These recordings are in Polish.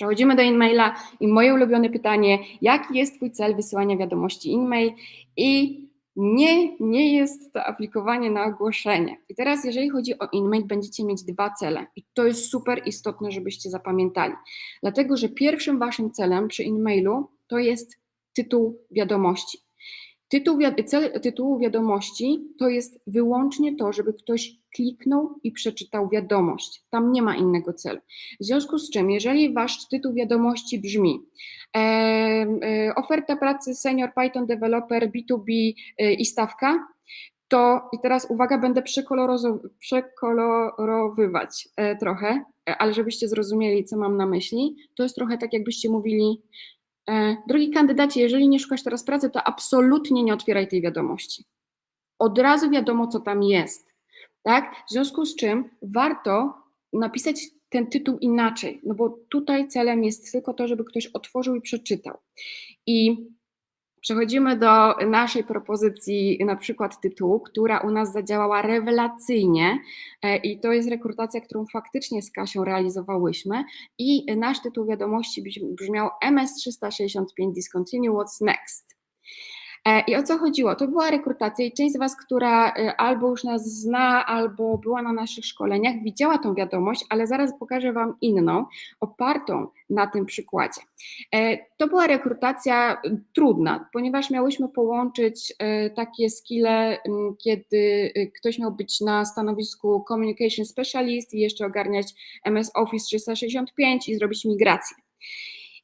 Przechodzimy do InMaila i moje ulubione pytanie, jaki jest Twój cel wysyłania wiadomości InMail i nie, nie jest to aplikowanie na ogłoszenie. I teraz, jeżeli chodzi o InMail, będziecie mieć dwa cele i to jest super istotne, żebyście zapamiętali. Dlatego, że pierwszym Waszym celem przy InMailu to jest tytuł wiadomości. Tytuł, cel tytułu wiadomości to jest wyłącznie to, żeby ktoś kliknął i przeczytał wiadomość. Tam nie ma innego celu. W związku z czym, jeżeli wasz tytuł wiadomości brzmi e, e, oferta pracy senior Python developer B2B e, i stawka, to i teraz uwaga, będę przekolorowywać e, trochę, e, ale żebyście zrozumieli, co mam na myśli, to jest trochę tak, jakbyście mówili E, drogi kandydacie, jeżeli nie szukasz teraz pracy, to absolutnie nie otwieraj tej wiadomości. Od razu wiadomo, co tam jest. Tak? W związku z czym warto napisać ten tytuł inaczej, no bo tutaj celem jest tylko to, żeby ktoś otworzył i przeczytał. I Przechodzimy do naszej propozycji, na przykład tytułu, która u nas zadziałała rewelacyjnie e, i to jest rekrutacja, którą faktycznie z Kasią realizowałyśmy i nasz tytuł wiadomości brzmiał MS365 Discontinue What's Next. E, I o co chodziło? To była rekrutacja i część z Was, która e, albo już nas zna, albo była na naszych szkoleniach, widziała tą wiadomość, ale zaraz pokażę Wam inną, opartą na tym przykładzie. E, to była rekrutacja trudna, ponieważ miałyśmy połączyć takie skille, kiedy ktoś miał być na stanowisku Communication Specialist i jeszcze ogarniać MS Office 365 i zrobić migrację.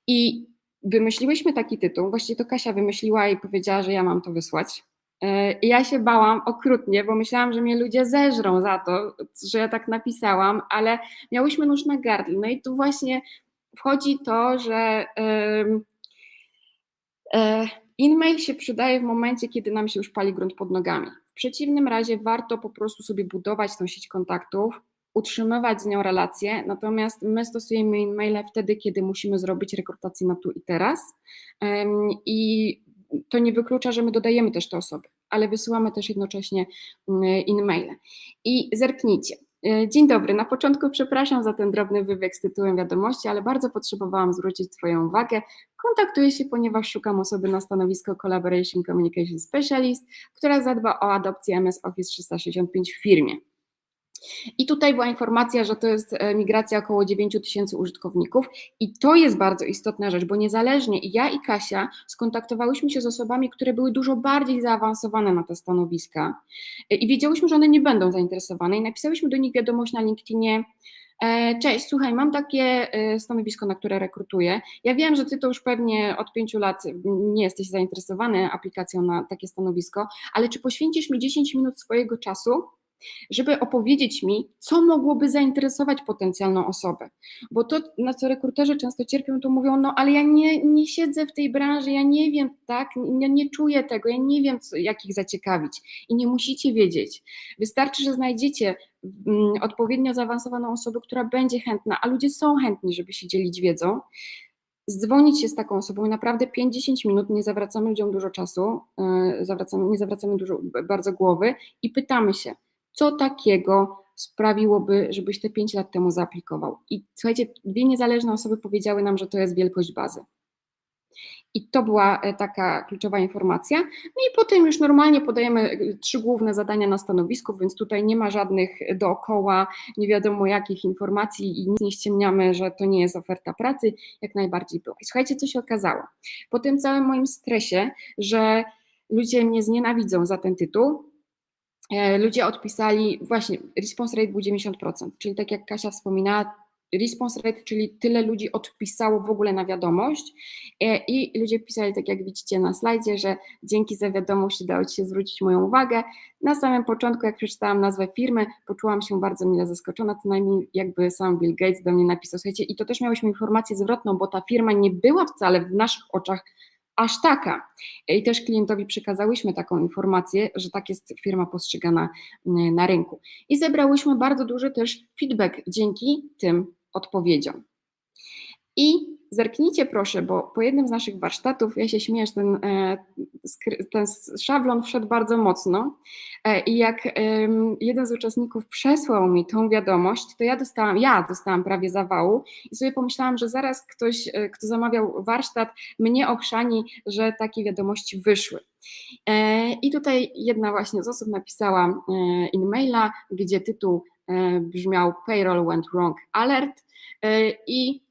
I wymyśliłyśmy taki tytuł, właściwie to Kasia wymyśliła i powiedziała, że ja mam to wysłać. E, I ja się bałam okrutnie, bo myślałam, że mnie ludzie zeżrą za to, że ja tak napisałam, ale miałyśmy nóż na gardle. No i tu właśnie wchodzi to, że e, e-mail się przydaje w momencie, kiedy nam się już pali grunt pod nogami. W przeciwnym razie warto po prostu sobie budować tą sieć kontaktów, utrzymywać z nią relacje, natomiast my stosujemy e-maile wtedy, kiedy musimy zrobić rekrutację na tu i teraz i to nie wyklucza, że my dodajemy też te osoby, ale wysyłamy też jednocześnie mm, e-maile. I zerknijcie. E, dzień dobry. Na początku przepraszam za ten drobny wybieg z tytułem wiadomości, ale bardzo potrzebowałam zwrócić Twoją uwagę. Kontaktuję się, ponieważ szukam osoby na stanowisko Collaboration Communication Specialist, która zadba o adopcję MS Office 365 w firmie. I tutaj była informacja, że to jest e, migracja około 9 tysięcy użytkowników. I to jest bardzo istotna rzecz, bo niezależnie ja i Kasia skontaktowałyśmy się z osobami, które były dużo bardziej zaawansowane na te stanowiska e, i wiedziałyśmy, że one nie będą zainteresowane i napisałyśmy do nich wiadomość na LinkedInie, e, Cześć, słuchaj, mam takie stanowisko, na które rekrutuję. Ja wiem, że ty to już pewnie od pięciu lat nie jesteś zainteresowany aplikacją na takie stanowisko, ale czy poświęcisz mi 10 minut swojego czasu, żeby opowiedzieć mi, co mogłoby zainteresować potencjalną osobę. Bo to, na co rekruterzy często cierpią, to mówią, no ale ja nie, nie siedzę w tej branży, ja nie wiem, tak, ja nie czuję tego, ja nie wiem, co, jak ich zaciekawić. I nie musicie wiedzieć. Wystarczy, że znajdziecie mm, odpowiednio zaawansowaną osobę, która będzie chętna, a ludzie są chętni, żeby się dzielić wiedzą, dzwonić się z taką osobą i naprawdę 5-10 minut, nie zawracamy ludziom dużo czasu, yy, zawracamy, nie zawracamy dużo, bardzo głowy i pytamy się, co takiego sprawiłoby, żebyś te 5 lat temu zaaplikował. I słuchajcie, dwie niezależne osoby powiedziały nam, że to jest wielkość bazy. I to była e, taka kluczowa informacja. No i potem już normalnie podajemy e, trzy główne zadania na stanowisku, więc tutaj nie ma żadnych dookoła, nie wiadomo jakich informacji i nic nie ściemniamy, że to nie jest oferta pracy, jak najbardziej była. I słuchajcie, co się okazało. Po tym całym moim stresie, że ludzie mnie znienawidzą za ten tytuł, E, ludzie odpisali, właśnie response rate był 90%, czyli tak jak Kasia wspominała, response rate, czyli tyle ludzi odpisało w ogóle na wiadomość e, i ludzie pisali, tak jak widzicie na slajdzie, że dzięki za wiadomość udało Ci się zwrócić moją uwagę. Na samym początku, jak przeczytałam nazwę firmy, poczułam się bardzo mile zaskoczona, co najmniej jakby sam Bill Gates do mnie napisał, słuchajcie, i to też miałyśmy informację zwrotną, bo ta firma nie była wcale w naszych oczach aż taka. I też klientowi przekazałyśmy taką informację, że tak jest firma postrzegana mm, na rynku. I zebrałyśmy bardzo duży też feedback dzięki tym odpowiedziom. I zerknijcie proszę, bo po jednym z naszych warsztatów, ja się śmieję, że ten, e, ten szablon wszedł bardzo mocno e, i jak jeden z uczestników przesłał mi tą wiadomość, to ja dostałam, ja dostałam prawie zawału i sobie pomyślałam, że zaraz ktoś, e, kto zamawiał warsztat, mnie okrzani, że takie wiadomości wyszły. I tutaj jedna właśnie z osób napisała e, in-maila, gdzie tytuł brzmiał Payroll went wrong alert i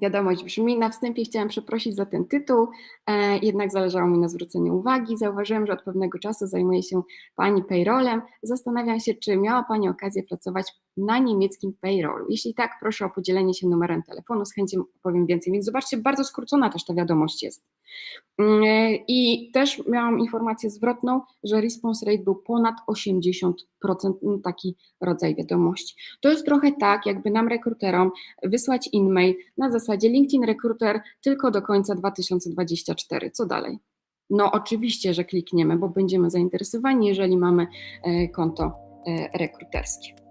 Wiadomość brzmi, na wstępie chciałam przeprosić za ten tytuł, e, jednak zależało mi na zwróceniu uwagi. Zauważyłem, że od pewnego czasu zajmuje się Pani payrollem. Zastanawiam się, czy miała Pani okazję pracować na niemieckim payrollu. Jeśli tak, proszę o podzielenie się numerem telefonu, z chęcią powiem więcej. Więc zobaczcie, bardzo skrócona też ta wiadomość jest. Mm, I też miałam informację zwrotną, że response rate był ponad 80%, no, taki rodzaj wiadomości. To jest trochę tak, jakby nam rekruterom wysłać e-mail na zasadzie LinkedIn Recruiter tylko do końca 2024. Co dalej? No oczywiście, że klikniemy, bo będziemy zainteresowani, jeżeli mamy e, konto e, rekruterskie.